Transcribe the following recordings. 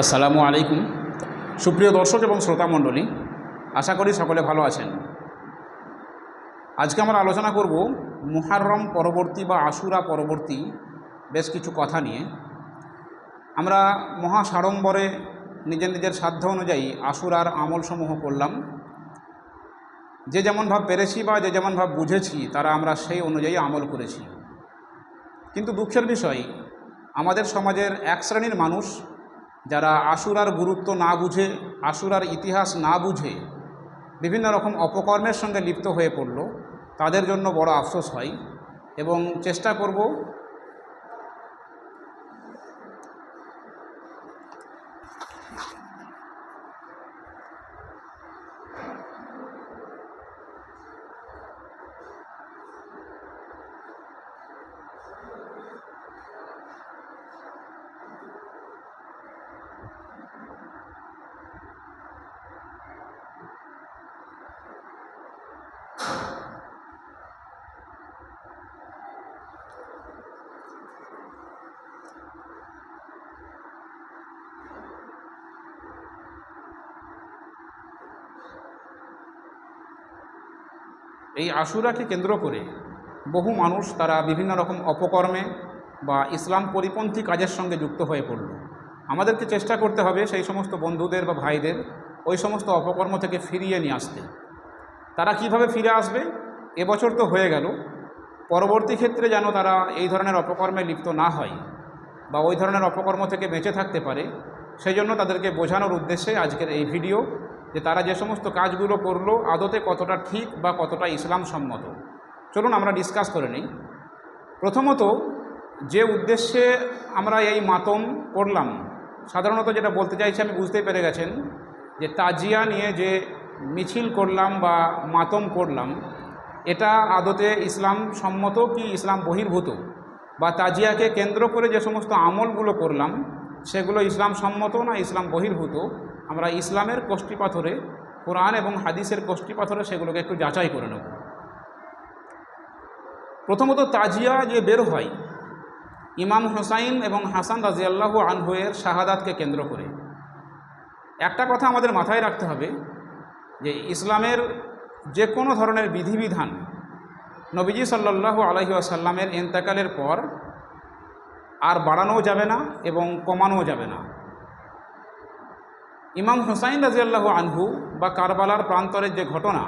আসসালামু আলাইকুম। সুপ্রিয় দর্শক এবং শ্রোতা মণ্ডলী, আশা করি সকলে ভালো আছেন। আজকে আমরা আলোচনা করব মুহাররম পরবর্তী বা আশুরা পরবর্তী বেশ কিছু কথা নিয়ে। আমরা মহা সাড়ম্বরে নিজের নিজের সাধ্য অনুযায়ী আশুরার আমলসমূহ করলাম। যে যেমন ভাব পেরেছি বা যে যেমন ভাব বুঝেছি, তারা আমরা সেই অনুযায়ী আমল করেছি। কিন্তু দুঃখের বিষয়, আমাদের সমাজের এক শ্রেণির মানুষ যারা আশুরার গুরুত্ব না বুঝে, আশুরার ইতিহাস না বুঝে বিভিন্ন রকম অপকর্মের সঙ্গে লিপ্ত হয়ে পড়ল, তাদের জন্য বড় আফসোস হয় এবং চেষ্টা করব এই আশুরাকে কেন্দ্র করে বহু মানুষ তারা বিভিন্ন রকম অপকর্মে বা ইসলাম পরিপন্থী কাজের সঙ্গে যুক্ত হয়ে পড়ল। আমাদেরকে চেষ্টা করতে হবে সেই সমস্ত বন্ধুদের বা ভাইদের ওই সমস্ত অপকর্ম থেকে ফিরিয়ে নিয়ে আসতে। তারা কীভাবে ফিরে আসবে? এবছর তো হয়ে গেল। পরবর্তী ক্ষেত্রে যেন তারা এই ধরনের অপকর্মে লিপ্ত না হয় বা ওই ধরনের অপকর্ম থেকে বেঁচে থাকতে পারে সেই জন্য তাদেরকে বোঝানোর উদ্দেশ্যে আজকের এই ভিডিও। যে তারা যে সমস্ত কাজগুলো করল, আদতে কতটা ঠিক বা কতটা ইসলাম সম্মত চলুন আমরা ডিসকাস করে নিই। প্রথমত, যে উদ্দেশ্যে আমরা এই মাতম করলাম, সাধারণত যেটা বলতে চাইছি আমি বুঝতেই পেরে গেছেন যে তাজিয়া নিয়ে যে মিছিল করলাম বা মাতম করলাম, এটা আদতে ইসলাম সম্মত কি ইসলাম বহির্ভূত? বা তাজিয়াকে কেন্দ্র করে যে সমস্ত আমলগুলো করলাম, সেগুলো ইসলাম সম্মত না ইসলাম বহির্ভূত? আমরা ইসলামের কোষ্ঠী পাথরে, কোরআন এবং হাদিসের কোষ্ঠী পাথরে সেগুলোকে একটু যাচাই করে নেব। প্রথমত তাজিয়া যে বের হয়, ইমাম হোসাইন এবং হাসান রাজিয়াল্লাহু আনহুয়ের শাহাদাতকে কেন্দ্র করে। একটা কথা আমাদের মাথায় রাখতে হবে যে ইসলামের যে কোনো ধরনের বিধিবিধান নবীজি সাল্লাল্লাহু আলহি আসাল্লামের এন্তেকালের পর আর বাড়ানোও যাবে না এবং কমানোও যাবে না। ইমাম হুসাইন রাজিয়াল্লাহ আনহু বা কারবালার প্রান্তরের যে ঘটনা,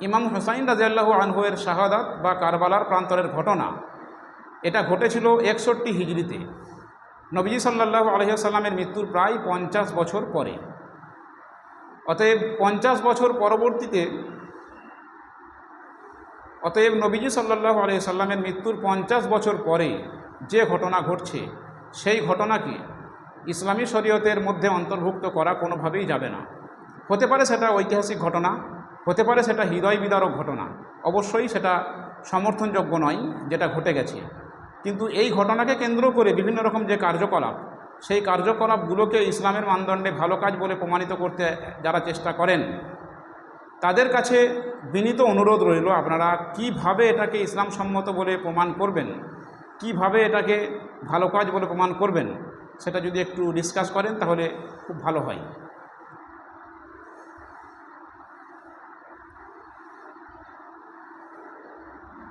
ইমাম হুসাইন রাজিয়াল্লাহ আনহুয়ের শাহাদাত বা কারবালার প্রান্তরের ঘটনা, এটা ঘটেছিল একষট্টি হিজড়িতে। নবীজি সাল্লাহ আলহিসাল্লামের মৃত্যুর প্রায় পঞ্চাশ বছর পরে। অতএব পঞ্চাশ বছর পরবর্তীতে, অতএব নবীজি সাল্লাহ আলহিসাল্লামের মৃত্যুর পঞ্চাশ বছর পরে যে ঘটনা ঘটছে, সেই ঘটনাকে ইসলামী শরীয়তের মধ্যে অন্তর্ভুক্ত করা কোনোভাবেই যাবে না। হতে পারে সেটা ঐতিহাসিক ঘটনা, হতে পারে সেটা হৃদয় বিদারক ঘটনা। অবশ্যই সেটা সমর্থনযোগ্য নয়, যেটা ঘটে গেছে। কিন্তু এই ঘটনাকে কেন্দ্র করে বিভিন্ন রকম যে কার্যকলাপ, সেই কার্যকলাপগুলোকে ইসলামের মানদণ্ডে ভালো কাজ বলে প্রমাণিত করতে যারা চেষ্টা করেন, তাদের কাছে বিনীত অনুরোধ রইল, আপনারা কীভাবে এটাকে ইসলামসম্মত বলে প্রমাণ করবেন? কীভাবে এটাকে ভালো কাজ বলে প্রমাণ করবেন? সেটা যদি একটু ডিসকাস করেন, তাহলে খুব ভালো হয়।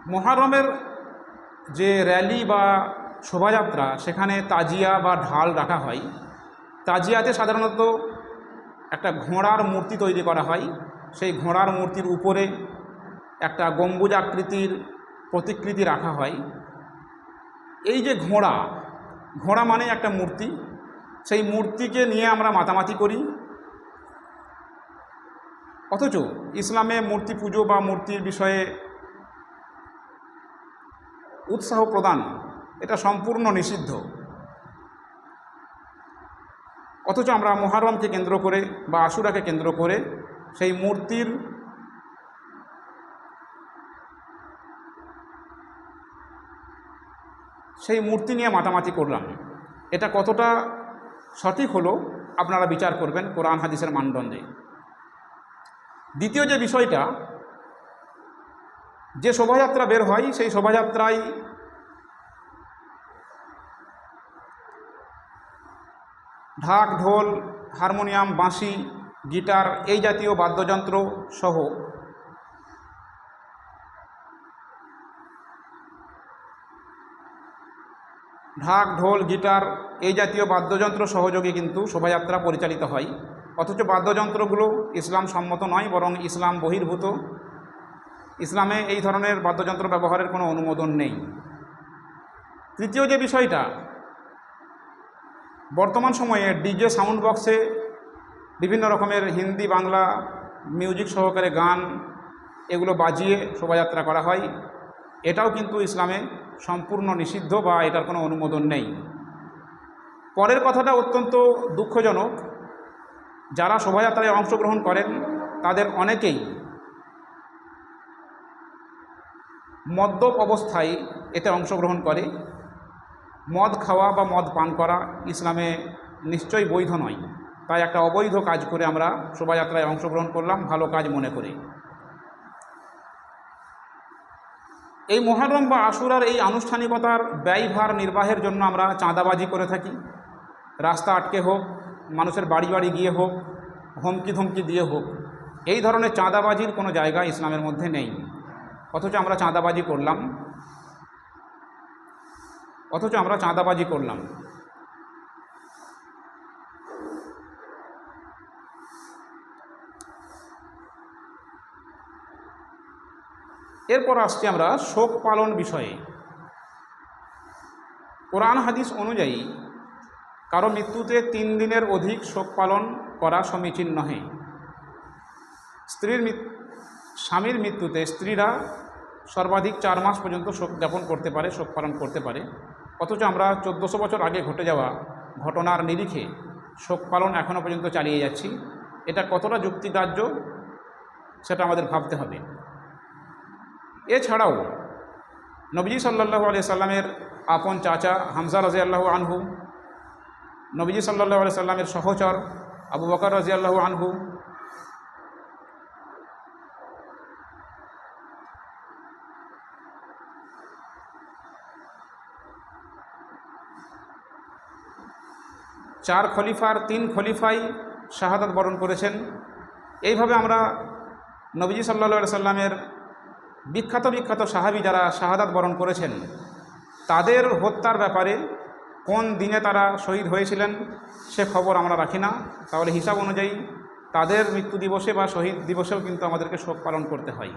মহারমের যে র্যালি বা শোভাযাত্রা, সেখানে তাজিয়া বা ঢাল রাখা হয়। তাজিয়াতে সাধারণত একটা ঘোড়ার মূর্তি তৈরি করা হয়। সেই ঘোড়ার মূর্তির উপরে একটা গম্বুজ আকৃতির প্রতিকৃতি রাখা হয়। এই যে ঘোড়া ঘোড়া মানে একটা মূর্তি। সেই মূর্তিকে নিয়ে আমরা মাতামাতি করি। অথচ ইসলামে মূর্তি পুজো বা মূর্তির বিষয়ে উৎসাহ প্রদান, এটা সম্পূর্ণ নিষিদ্ধ। অথচ আমরা মহারমকে কেন্দ্র করে বা আশুরাকে কেন্দ্র করে সেই মূর্তির সেই মূর্তি নিয়ে মাতামাতি করলাম। এটা কতটা সঠিক হলো আপনারা বিচার করবেন কোরআন হাদিসের মানদণ্ডে। দ্বিতীয় যে বিষয়টা, যে শোভাযাত্রা বের হয়, সেই শোভাযাত্রায় ঢাক, ঢোল, হারমোনিয়াম, বাঁশি, গিটার, এই জাতীয় বাদ্যযন্ত্র সহ ঢাক, ঢোল, গিটার এই জাতীয় বাদ্যযন্ত্র সহযোগে কিন্তু শোভাযাত্রা পরিচালিত হয়। অথচ বাদ্যযন্ত্রগুলো ইসলাম সম্মত নয়, বরং ইসলাম বহির্ভূত। ইসলামে এই ধরনের বাদ্যযন্ত্র ব্যবহারের কোনো অনুমোদন নেই। তৃতীয় যে বিষয়টা, বর্তমান সময়ে ডিজে সাউন্ড বক্সে বিভিন্ন রকমের হিন্দি, বাংলা মিউজিক সহকারে গান এগুলো বাজিয়ে শোভাযাত্রা করা হয়। এটাও কিন্তু ইসলামে সম্পূর্ণ নিষিদ্ধ বা এটার কোনো অনুমোদন নেই। পরের কথাটা অত্যন্ত দুঃখজনক। যারা শোভাযাত্রায় অংশগ্রহণ করেন, তাদের অনেকেই মদ্যপ অবস্থায় এতে অংশগ্রহণ করে। মদ খাওয়া বা মদ পান করা ইসলামে নিশ্চয়ই বৈধ নয়। তাই একটা অবৈধ কাজ করে আমরা শোভাযাত্রায় অংশগ্রহণ করলাম, ভালো কাজ মনে করে। এই মহারম বা আশুরার এই আনুষ্ঠানিকতার ব্যয়ভার নির্বাহের জন্য আমরা চাঁদাবাজি করে থাকি। রাস্তা আটকে হোক, মানুষের বাড়ি বাড়ি গিয়ে হোক, হুমকি ধমকি দিয়ে হোক, এই ধরনের চাঁদাবাজির কোনো জায়গা ইসলামের মধ্যে নেই। অথচ আমরা চাঁদাবাজি করলাম। অথচ আমরা চাঁদাবাজি করলাম। এরপর আসছি আমরা শোক পালন বিষয়ে। কোরআন হাদিস অনুযায়ী, কারও মৃত্যুতে তিন দিনের অধিক শোক পালন করা সমীচীন নহে। স্ত্রীর স্বামীর মৃত্যুতে স্ত্রীরা সর্বাধিক চার মাস পর্যন্ত শোক যাপন করতে পারে, শোক পালন করতে পারে। অথচ আমরা চোদ্দোশো বছর আগে ঘটে যাওয়া ঘটনার নিরিখে শোক পালন এখনও পর্যন্ত চালিয়ে যাচ্ছি। এটা কতটা যুক্তিগ্রাহ্য, সেটা আমাদের ভাবতে হবে। এছাড়াও নবীজি সাল্লাহু আলিয়া সাল্লামের আপন চাচা হামজা রাজি আল্লাহ আনহু, নবীজি সাল্লাহু আলিয়া সাল্লামের সহচর আবু বকর রাজি আল্লাহ আনহু, চার খলিফার তিন খলিফাই শাহাদাত বরণ করেছেন। এইভাবে আমরা নবীজি সাল্লা সাল্লামের বিখ্যাত বিখ্যাত সাহাবি যারা শাহাদাত বরণ করেছেন, তাদের হত্যার ব্যাপারে কোন দিনে তারা শহীদ হয়েছিলেন সে খবর আমরা রাখি না। তাহলে হিসাব অনুযায়ী তাদের মৃত্যু দিবসে বা শহীদ দিবসেও কিন্তু আমাদেরকে শোক পালন করতে হয়।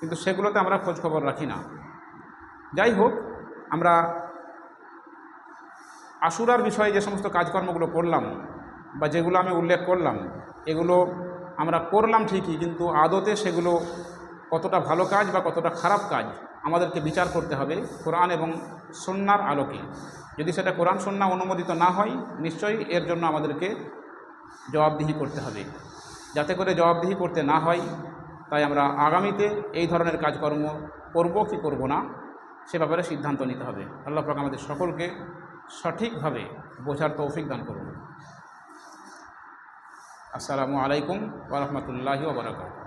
কিন্তু সেগুলোতে আমরা খোঁজ খবর রাখি না। যাই হোক, আমরা আশুরার বিষয়ে যে সমস্ত কাজকর্মগুলো করলাম বা যেগুলো আমি উল্লেখ করলাম, এগুলো আমরা করলাম ঠিকই, কিন্তু আদতে সেগুলো কতটা ভালো কাজ বা কতটা খারাপ কাজ আমাদেরকে বিচার করতে হবে কোরআন এবং সন্ন্যার আলোকে। যদি সেটা কোরআন সন্না অনুমোদিত না হয়, নিশ্চয়ই এর জন্য আমাদেরকে জবাবদিহি করতে হবে। যাতে করে জবাবদিহি করতে না হয়, তাই আমরা আগামীতে এই ধরনের কাজকর্ম করব কি করব না, সে ব্যাপারে সিদ্ধান্ত নিতে হবে। আল্লাহ পাক আমাদের সকলকে সঠিকভাবে বোঝার তৌফিক দান করুন। আসসালামু আলাইকুম ওরহমতুল্লাহি ওবরাকাতুহু